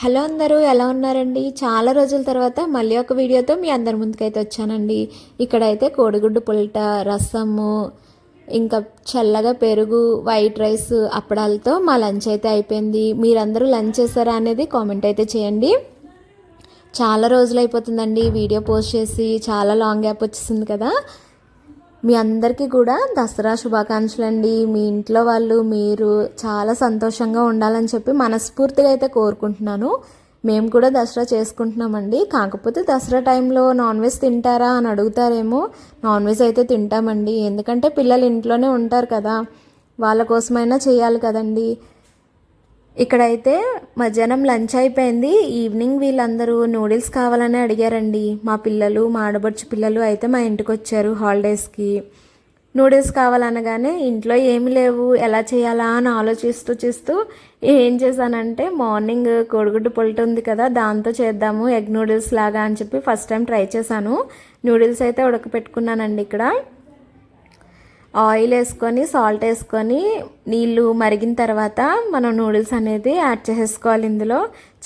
Hello అందరూ ఎలా ఉన్నారండి? చాలా రోజుల తర్వాత మళ్ళీ ఒక వీడియోతో మీ అందరి ముందుకైతే వచ్చానండి. ఇక్కడైతే కోడిగుడ్డు పుల్ట రసము ఇంకా చల్లగా పెరుగు వైట్ రైస్ అప్పడాలతో మా లంచ్ అయితే అయిపోయింది. మీరందరూ లంచ్ చేశారా అనేది కామెంట్ అయితే చేయండి. చాలా రోజులు అయిపోతుందండి వీడియో పోస్ట్ చేసి చాలా లాంగ్ యాప్ వచ్చేసింది కదా. మీ అందరికీ కూడా దసరా శుభాకాంక్షలు అండి మీ ఇంట్లో వాళ్ళు మీరు చాలా సంతోషంగా ఉండాలని చెప్పి మనస్ఫూర్తిగా అయితే కోరుకుంటున్నాను. మేము కూడా దసరా చేసుకుంటున్నామండి. కాకపోతే దసరా టైంలో నాన్ వెజ్ తింటారా అని అడుగుతారేమో. నాన్ వెజ్ అయితే తింటామండి. ఎందుకంటే పిల్లలు ఇంట్లోనే ఉంటారు కదా. వాళ్ళ కోసమైనా చేయాలి కదండి. ఇక్కడైతే మధ్యాహ్నం లంచ్ అయిపోయింది. ఈవినింగ్ వీళ్ళందరూ నూడిల్స్ కావాలని అడిగారండి. మా పిల్లలు మా ఆడబడుచు పిల్లలు అయితే మా ఇంటికి వచ్చారు హాలిడేస్కి. నూడిల్స్ కావాలనగానే ఇంట్లో ఏమి లేవు ఎలా చేయాలా అని ఆలోచిస్తూ చూస్తూ ఏం చేశానంటే మార్నింగ్ కోడిగుడ్డు పొలట ఉంది కదా దాంతో చేద్దాము ఎగ్ నూడిల్స్ లాగా అని చెప్పి ఫస్ట్ టైం ట్రై చేశాను. నూడిల్స్ అయితే ఉడకపెట్టుకున్నానండి ఇక్కడ. ఆయిల్ వేసుకొని సాల్ట్ వేసుకొని నీళ్ళు మరిగిన తర్వాత మనం నూడిల్స్ అనేది యాడ్ చేసేసుకోవాలి ఇందులో.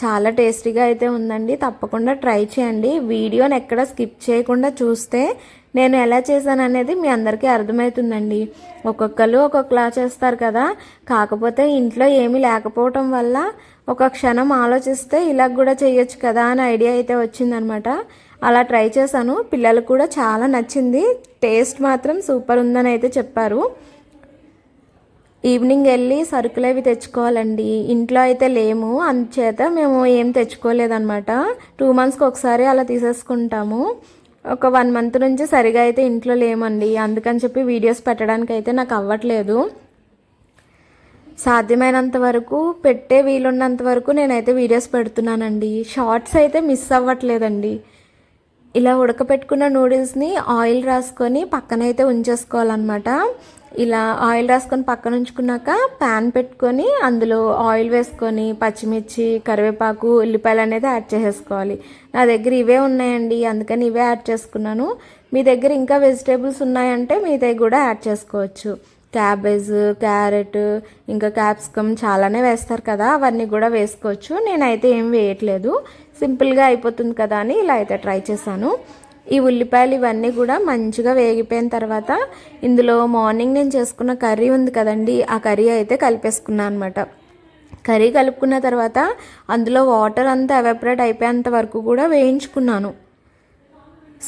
చాలా టేస్టీగా అయితే ఉందండి. తప్పకుండా ట్రై చేయండి. వీడియోని ఎక్కడ స్కిప్ చేయకుండా చూస్తే నేను ఎలా చేశాను అనేది మీ అందరికీ అర్థమవుతుందండి. ఒక్కొక్కరు ఒక్కొక్కలా చేస్తారు కదా. కాకపోతే ఇంట్లో ఏమీ లేకపోవటం వల్ల ఒక క్షణం ఆలోచిస్తే ఇలా కూడా చేయొచ్చు కదా అని ఐడియా అయితే వచ్చిందనమాట. అలా ట్రై చేశాను. పిల్లలకు కూడా చాలా నచ్చింది. టేస్ట్ మాత్రం సూపర్ ఉందని అయితే చెప్పారు. ఈవినింగ్ వెళ్ళి సరుకులు అవి తెచ్చుకోవాలండి. ఇంట్లో అయితే లేము. అందుచేత మేము ఏం తెచ్చుకోలేదన్నమాట. టూ మంత్స్కి ఒకసారి అలా తీసేసుకుంటాము. ఒక వన్ మంత్ నుంచి సరిగా అయితే ఇంట్లో లేమండి. అందుకని చెప్పి వీడియోస్ పెట్టడానికి అయితే నాకు అవ్వట్లేదు. సాధ్యమైనంత వరకు పెట్టే వీలున్నంత వరకు నేనైతే వీడియోస్ పెడుతున్నానండి. షార్ట్స్ అయితే మిస్ అవ్వట్లేదండి. ఇలా ఉడకపెట్టుకున్న నూడిల్స్ని ఆయిల్ రాసుకొని పక్కనైతే ఉంచేసుకోవాలన్నమాట. ఇలా ఆయిల్ రాసుకొని పక్కన ఉంచుకున్నాక ప్యాన్ పెట్టుకొని అందులో ఆయిల్ వేసుకొని పచ్చిమిర్చి కరివేపాకు ఉల్లిపాయలు అనేది యాడ్ చేసేసుకోవాలి. నా దగ్గర ఇవే ఉన్నాయండి అందుకని ఇవే యాడ్ చేసుకున్నాను. మీ దగ్గర ఇంకా వెజిటేబుల్స్ ఉన్నాయంటే మీ దగ్గర కూడా యాడ్ చేసుకోవచ్చు. క్యాబేజ్ క్యారెట్ ఇంకా క్యాప్సికమ్ చాలానే వేస్తారు కదా అవన్నీ కూడా వేసుకోవచ్చు. నేనైతే ఏం వేయట్లేదు. సింపుల్గా అయిపోతుంది కదా అని ఇలా అయితే ట్రై చేశాను. ఈ ఉల్లిపాయలు ఇవన్నీ కూడా మంచిగా వేగిపోయిన తర్వాత ఇందులో మార్నింగ్ నేను చేసుకున్న కర్రీ ఉంది కదండి ఆ కర్రీ అయితే కలిపేసుకున్నాను అనమాట కర్రీ కలుపుకున్న తర్వాత అందులో వాటర్ అంతా ఎవాపరేట్ అయిపోయేంత వరకు కూడా వేయించుకున్నాను.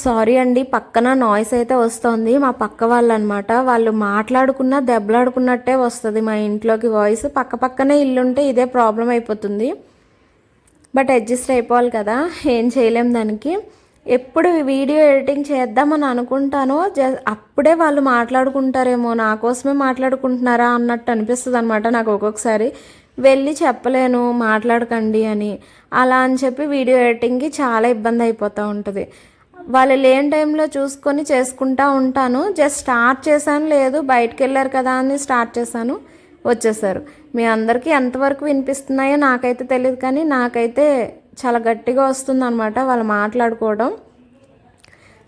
సారీ అండి పక్కన నాయిస్ అయితే వస్తుంది మా పక్క వాళ్ళు అనమాట వాళ్ళు మాట్లాడుకున్నా దెబ్బలాడుకున్నట్టే వస్తుంది మా ఇంట్లోకి వాయిస్. పక్క పక్కనే ఇల్లుంటే ఇదే ప్రాబ్లం అయిపోతుంది. బట్ అడ్జస్ట్ అయిపోవాలి కదా ఏం చేయలేం దానికి. ఎప్పుడు వీడియో ఎడిటింగ్ చేద్దామని అనుకుంటానో అప్పుడే వాళ్ళు మాట్లాడుకుంటారేమో నా కోసమే మాట్లాడుకుంటున్నారా అన్నట్టు అనిపిస్తుంది అనమాట నాకు ఒక్కొక్కసారి. వెళ్ళి చెప్పలేను మాట్లాడకండి అని. అలా అని చెప్పి వీడియో ఎడిటింగ్కి చాలా ఇబ్బంది అయిపోతూ ఉంటుంది. వాళ్ళు లేని టైంలో చూసుకొని చేసుకుంటా ఉంటాను. జస్ట్ స్టార్ట్ చేశాను లేదు బయటకు వెళ్ళారు కదా అని స్టార్ట్ చేశాను. వచ్చేసారు. మీ అందరికీ ఎంతవరకు వినిపిస్తున్నాయో నాకైతే తెలియదు కానీ నాకైతే చాలా గట్టిగా వస్తుంది అనమాట వాళ్ళు మాట్లాడుకోవడం.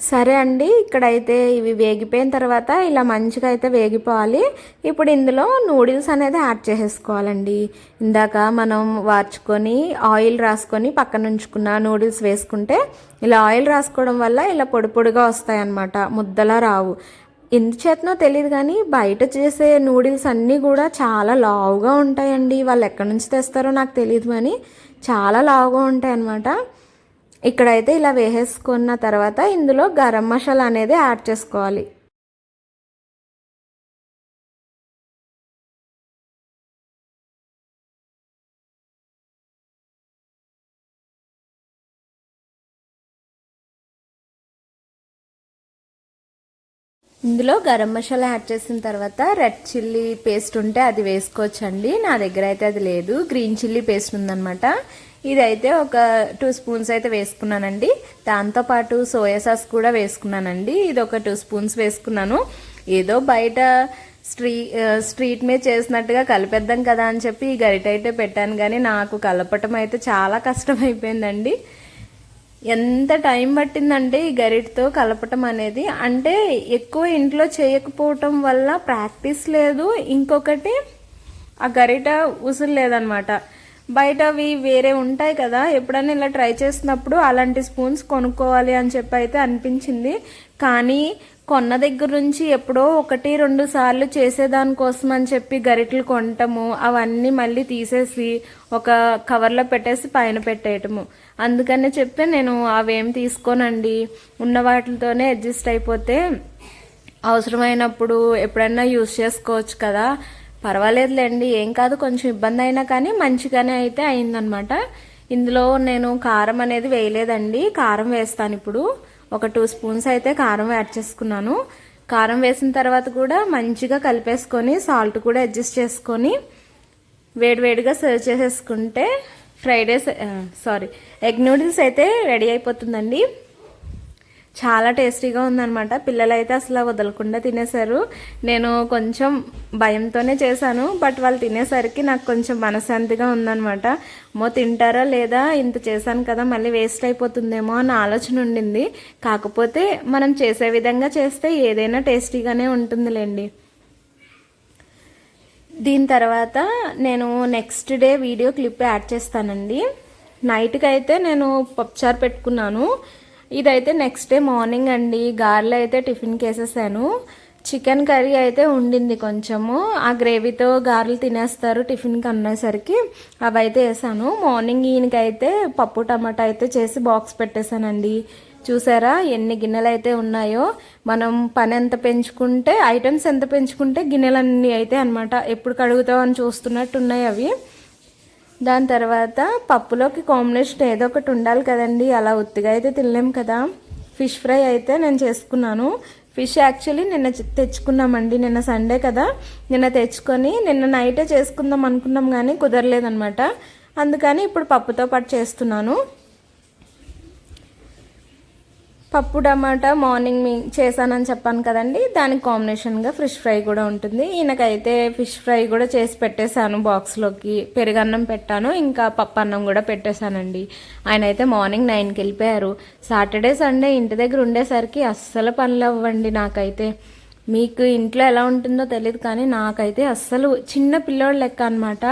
సరే అండి ఇక్కడైతే ఇవి వేగిపోయిన తర్వాత ఇలా మంచిగా అయితే వేగిపోవాలి. ఇప్పుడు ఇందులో నూడిల్స్ అనేది యాడ్ చేసేసుకోవాలండి. ఇందాక మనం వార్చుకొని ఆయిల్ రాసుకొని పక్కన ఉంచుకున్న నూడిల్స్ వేసుకుంటే ఇలా ఆయిల్ రాసుకోవడం వల్ల ఇలా పొడి పొడిగా వస్తాయన్నమాట ముద్దలా రావు. చేతనో తెలియదు కానీ బయట చేసే నూడిల్స్ అన్నీ కూడా చాలా లావుగా ఉంటాయండి. వాళ్ళు ఎక్కడి నుంచి తెస్తారో నాకు తెలియదు కానీ చాలా లావుగా ఉంటాయి అన్నమాట. ఇక్కడైతే ఇలా వేసేసుకున్న తర్వాత ఇందులో గరం మసాలా అనేది యాడ్ చేసుకోవాలి. ఇందులో గరం మసాలా యాడ్ చేసిన తర్వాత రెడ్ చిల్లీ పేస్ట్ ఉంటే అది వేసుకోవచ్చండి. నా దగ్గర అయితే అది లేదు. గ్రీన్ చిల్లీ పేస్ట్ ఉందనమాట ఇదైతే ఒక టూ స్పూన్స్ అయితే వేసుకున్నానండి. దాంతోపాటు సోయా సాస్ కూడా వేసుకున్నానండి. ఇది ఒక టూ స్పూన్స్ వేసుకున్నాను. ఏదో బయట స్ట్రీ స్ట్రీట్ మీద చేసినట్టుగా కలిపేద్దాం కదా అని చెప్పి ఈ గరిట అయితే పెట్టాను. కానీ నాకు కలపటం అయితే చాలా కష్టం అయిపోయిందండి ఎంత టైం పట్టిందంటే ఈ గరిటతో కలపటం అనేది? అంటే ఎక్కువ ఇంట్లో చేయకపోవటం వల్ల ప్రాక్టీస్ లేదు. ఇంకొకటి ఆ గరిట ఉసురు లేదనమాట. బయట అవి వేరే ఉంటాయి కదా ఎప్పుడైనా ఇలా ట్రై చేసినప్పుడు అలాంటి స్పూన్స్ కొనుక్కోవాలి అని చెప్పి అయితే అనిపించింది. కానీ కొన్న దగ్గర నుంచి ఎప్పుడో ఒకటి రెండు సార్లు చేసేదానికోసం అని చెప్పి గరిటలు కొనటము అవన్నీ మళ్ళీ తీసేసి ఒక కవర్లో పెట్టేసి పైన పెట్టేయటము. అందుకనే చెప్పి నేను అవేం తీసుకోనండి. ఉన్న వాటితోనే అడ్జస్ట్ అయిపోతే అవసరమైనప్పుడు ఎప్పుడైనా యూస్ చేసుకోవచ్చు కదా. పర్వాలేదులేండి ఏం కాదు కొంచెం ఇబ్బంది అయినా కానీ మంచిగానే అయితే అయిందనమాట. ఇందులో నేను కారం అనేది వేయలేదండి కారం వేస్తాను ఇప్పుడు. ఒక టూ స్పూన్స్ అయితే కారం యాడ్ చేసుకున్నాను. కారం వేసిన తర్వాత కూడా మంచిగా కలిపేసుకొని సాల్ట్ కూడా అడ్జస్ట్ చేసుకొని వేడివేడిగా సర్వ్ చేసేసుకుంటే fried rice sorry egg noodles అయితే రెడీ అయిపోతుందండి. చాలా టేస్టీగా ఉందన్నమాట. పిల్లలు అయితే అసలు వదలకుండా తినేశారు. నేను కొంచెం భయంతోనే చేశాను బట్ వాళ్ళు తినేసరికి నాకు కొంచెం మనశాంతిగా ఉందన్నమాట. మో తింటారా లేదా? ఇంత చేశాను కదా మళ్ళీ వేస్ట్ అయిపోతుందేమో అన్న ఆలోచన ఉండింది. కాకపోతే మనం చేసే విధంగా చేస్తే ఏదైనా టేస్టీగానే ఉంటుందిలేండి. దీని తర్వాత నేను next day video clip add చేస్తానండి. నైట్కి అయితే నేను పప్పుచారు పెట్టుకున్నాను. ఇదైతే నెక్స్ట్ డే మార్నింగ్ అండి. గారెలు అయితే టిఫిన్కి వేసేసాను చికెన్ కర్రీ అయితే ఉండింది కొంచెము. ఆ గ్రేవీతో గారెలు తినేస్తారు టిఫిన్కి అన్నసరికి అవి అయితే వేసాను. మార్నింగ్ ఈయనకైతే పప్పు టమాటా అయితే చేసి బాక్స్ పెట్టేశానండి. చూసారా ఎన్ని గిన్నెలు అయితే ఉన్నాయో. మనం పని ఎంత పెంచుకుంటే ఐటమ్స్ ఎంత పెంచుకుంటే గిన్నెలన్నీ అయితే అనమాట ఎప్పుడు కడుగుతావు అని చూస్తున్నట్టు ఉన్నాయి అవి. దాని తర్వాత పప్పులోకి కాంబినేషన్ ఏదో ఒకటి ఉండాలి కదండి. అలా ఉత్తిగా అయితే తినలేం కదా. ఫిష్ ఫ్రై అయితే నేను చేసుకున్నాను. ఫిష్ యాక్చువల్లీ నిన్న తెచ్చుకున్నామండి. నిన్న సండే కదా. నిన్న తెచ్చుకొని నిన్న నైటే చేసుకుందాం అనుకున్నాం కానీ కుదరలేదనమాట అందుకని ఇప్పుడు పప్పుతో పాటు చేస్తున్నాను. పప్పు టమాటా మార్నింగ్ మీ చేశానని చెప్పాను కదండి. దానికి కాంబినేషన్గా ఫిష్ ఫ్రై కూడా ఉంటుంది. ఈయనకైతే ఫిష్ ఫ్రై కూడా చేసి పెట్టేశాను బాక్స్లోకి పెరుగన్నం పెట్టాను ఇంకా పప్పు అన్నం కూడా పెట్టేశానండి. ఆయన అయితే మార్నింగ్ నైన్కి వెళ్ళిపోయారు. సాటర్డే సండే ఇంటి దగ్గర ఉండేసరికి అస్సలు పనులు అవ్వండి నాకైతే. మీకు ఇంట్లో ఎలా ఉంటుందో తెలియదు కానీ నాకైతే అస్సలు చిన్న పిల్లోడు లెక్క అనమాట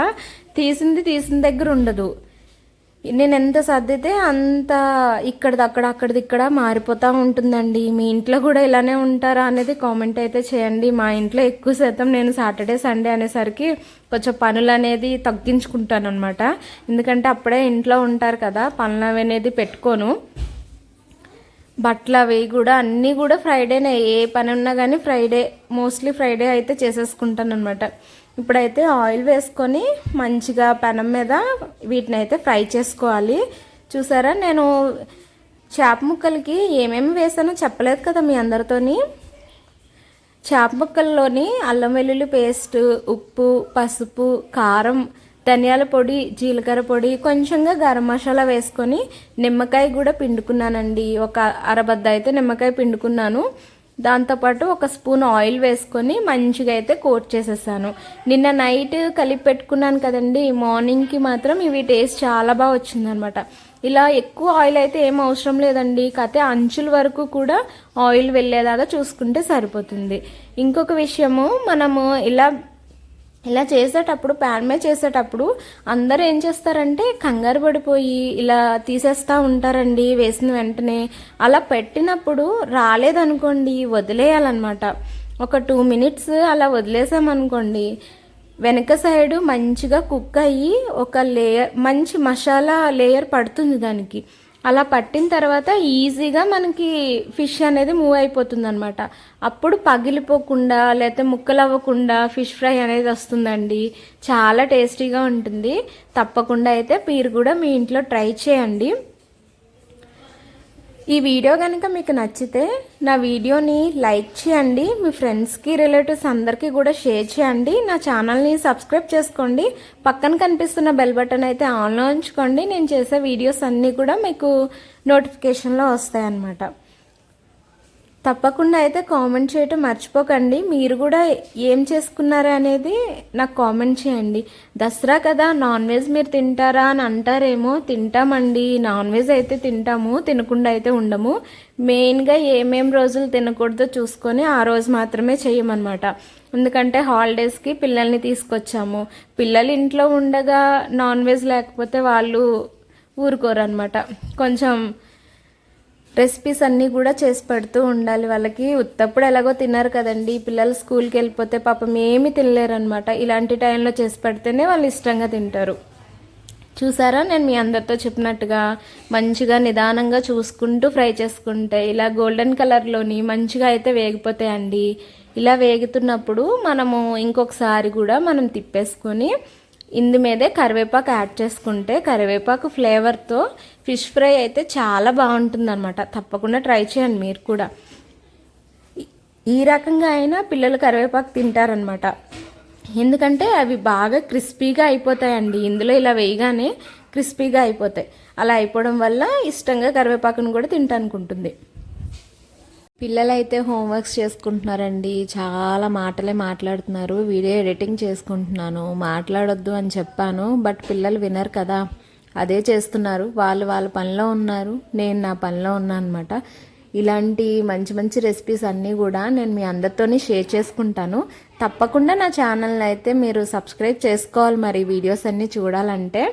తీసింది తీసిన దగ్గర ఉండదు. నేను ఎంత సర్దితే అంత ఇక్కడిది అక్కడ అక్కడిది ఇక్కడ మారిపోతూ ఉంటుందండి. మీ ఇంట్లో కూడా ఇలానే ఉంటారా అనేది కామెంట్ అయితే చేయండి. మా ఇంట్లో ఎక్కువ శాతం నేను సాటర్డే సండే అనేసరికి కొంచెం పనులు అనేది తగ్గించుకుంటాను అనమాట ఎందుకంటే అప్పుడే ఇంట్లో ఉంటారు కదా పనులు అనేది పెట్టుకోను. బట్టలు అవి కూడా అన్నీ కూడా ఫ్రైడేనే. ఏ పని ఉన్నా కానీ ఫ్రైడే మోస్ట్లీ ఫ్రైడే అయితే చేసేసుకుంటాను అనమాట ఇప్పుడైతే ఆయిల్ వేసుకొని మంచిగా పెనం మీద వీటిని అయితే ఫ్రై చేసుకోవాలి. చూసారా? నేను చేప ముక్కలకి ఏమేమి వేసానో చెప్పలేదు కదా మీ అందరితోని. చేప ముక్కల్లోని అల్లం వెల్లుల్లి పేస్ట్ ఉప్పు పసుపు కారం ధనియాల పొడి జీలకర్ర పొడి కొంచెంగా గరం మసాలా వేసుకొని నిమ్మకాయ కూడా పిండుకున్నానండి. ఒక అరబద్ద అయితే నిమ్మకాయ పిండుకున్నాను. దాంతోపాటు ఒక స్పూన్ ఆయిల్ వేసుకొని మంచిగా అయితే కోట్ చేసేసాను. నిన్న నైట్ కలిపి పెట్టుకున్నాను కదండి మార్నింగ్కి మాత్రం ఇవి టేస్ట్ చాలా బాగా వచ్చిందనమాట ఇలా ఎక్కువ ఆయిల్ అయితే ఏం అవసరం లేదండి కాకపోతే అంచుల వరకు కూడా ఆయిల్ వెళ్ళేలాగా చూసుకుంటే సరిపోతుంది. ఇంకొక విషయము మనము ఇలా ఇలా చేసేటప్పుడు ప్యాన్ మీద చేసేటప్పుడు అందరూ ఏం చేస్తారంటే కంగారు పడిపోయి ఇలా తీసేస్తూ ఉంటారండి వేసిన వెంటనే. అలా పెట్టినప్పుడు రాలేదనుకోండి వదిలేయాలన్నమాట. ఒక టూ మినిట్స్ అలా వదిలేసామనుకోండి వెనక సైడు మంచిగా కుక్ అయ్యి ఒక లేయర్ మంచి మసాలా లేయర్ పడుతుంది దానికి. అలా పట్టిన తర్వాత ఈజీగా మనకి ఫిష్ అనేది మూవ్ అయిపోతుంది అనమాట అప్పుడు పగిలిపోకుండా లేకపోతే ముక్కలు అవ్వకుండా ఫిష్ ఫ్రై అనేది వస్తుందండి. చాలా టేస్టీగా ఉంటుంది. తప్పకుండా అయితే మీరు కూడా మీ ఇంట్లో ట్రై చేయండి. ఈ వీడియో కనుక మీకు నచ్చితే నా వీడియోని లైక్ చేయండి మీ ఫ్రెండ్స్కి రిలేటివ్స్ అందరికీ కూడా షేర్ చేయండి నా ఛానల్ని సబ్స్క్రైబ్ చేసుకోండి పక్కన కనిపిస్తున్న బెల్ బటన్ అయితే ఆన్లో ఉంచుకోండి నేను చేసే వీడియోస్ అన్నీ కూడా మీకు నోటిఫికేషన్లో వస్తాయన్నమాట. తప్పకుండా అయితే కామెంట్ చేయటం మర్చిపోకండి. మీరు కూడా ఏం చేసుకున్నారా అనేది నాకు కామెంట్ చేయండి. దసరా కదా నాన్ వెజ్ మీరు తింటారా అని అంటారేమో తింటామండి. నాన్ వెజ్ అయితే తింటాము తినకుండా అయితే ఉండము. మెయిన్గా ఏమేం రోజులు తినకూడదో చూసుకొని ఆ రోజు మాత్రమే చేయమన్నమాట. ఎందుకంటే హాలిడేస్కి పిల్లల్ని తీసుకొచ్చాము. పిల్లలు ఇంట్లో ఉండగా నాన్ వెజ్ లేకపోతే వాళ్ళు ఊరుకోరనమాట కొంచెం రెసిపీస్ అన్నీ కూడా చేసి పెడుతూ ఉండాలి వాళ్ళకి. ఉత్తప్పుడు ఎలాగో తిన్నారు కదండి. పిల్లలు స్కూల్కి వెళ్ళిపోతే పాపం ఏమీ తినలేరు అనమాట ఇలాంటి టైంలో చేసి పెడితేనే వాళ్ళు ఇష్టంగా తింటారు. చూసారా? నేను మీ అందరితో చెప్పినట్టుగా మంచిగా నిదానంగా చూసుకుంటూ ఫ్రై చేసుకుంటే ఇలా గోల్డెన్ కలర్లోని మంచిగా అయితే వేగిపోతాయండి. ఇలా వేగుతున్నప్పుడు మనము ఇంకొకసారి కూడా మనం తిప్పేసుకొని ఇందు మీదే కరివేపాకు యాడ్ చేసుకుంటే కరివేపాకు ఫ్లేవర్తో ఫిష్ ఫ్రై అయితే చాలా బాగుంటుందన్నమాట. తప్పకుండా ట్రై చేయండి మీరు కూడా. ఈ- ఈ రకంగా అయినా పిల్లలు కరివేపాకు తింటారనమాట ఎందుకంటే అవి బాగా క్రిస్పీగా అయిపోతాయండి. ఇందులో ఇలా వేయగానే క్రిస్పీగా అయిపోతాయి. అలా అయిపోవడం వల్ల ఇష్టంగా కరివేపాకును కూడా తింటానుకుంటుంది. పిల్లలైతే హోంవర్క్స్ చేసుకుంటున్నారండి. చాలా మాటలే మాట్లాడుతున్నారు. వీడియో ఎడిటింగ్ చేసుకుంటున్నాను. మాట్లాడొద్దు అని చెప్పాను. బట్ పిల్లలు వినరు కదా. అదే చేస్తున్నారు. వాళ్ళు వాళ్ళ పనిలో ఉన్నారు. నేను నా పనిలో ఉన్నాను అనమాట ఇలాంటి మంచి మంచి రెసిపీస్ అన్నీ కూడా నేను మీ అందరితోనే షేర్ చేసుకుంటాను. తప్పకుండా నా ఛానల్ని అయితే మీరు సబ్స్క్రైబ్ చేసుకోవాలి మరి. వీడియోస్ అన్నీ చూడాలంటే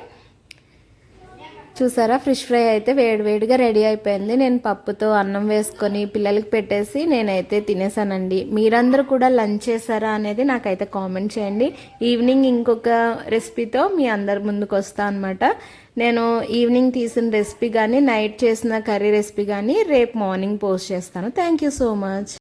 చూసారా? ఫిష్ ఫ్రై అయితే వేడివేడిగా రెడీ అయిపోయింది. నేను పప్పుతో అన్నం వేసుకొని పిల్లలకి పెట్టేసి నేనైతే తినేసానండి. మీరందరూ కూడా లంచ్ చేశారా అనేది నాకైతే కామెంట్ చేయండి. ఈవినింగ్ ఇంకొక రెసిపీతో మీ అందరి ముందుకు వస్తా అనమాట నేను ఈవినింగ్ తీసిన రెసిపీ కానీ నైట్ చేసిన కర్రీ రెసిపీ కానీ రేపు మార్నింగ్ పోస్ట్ చేస్తాను. Thank you so much.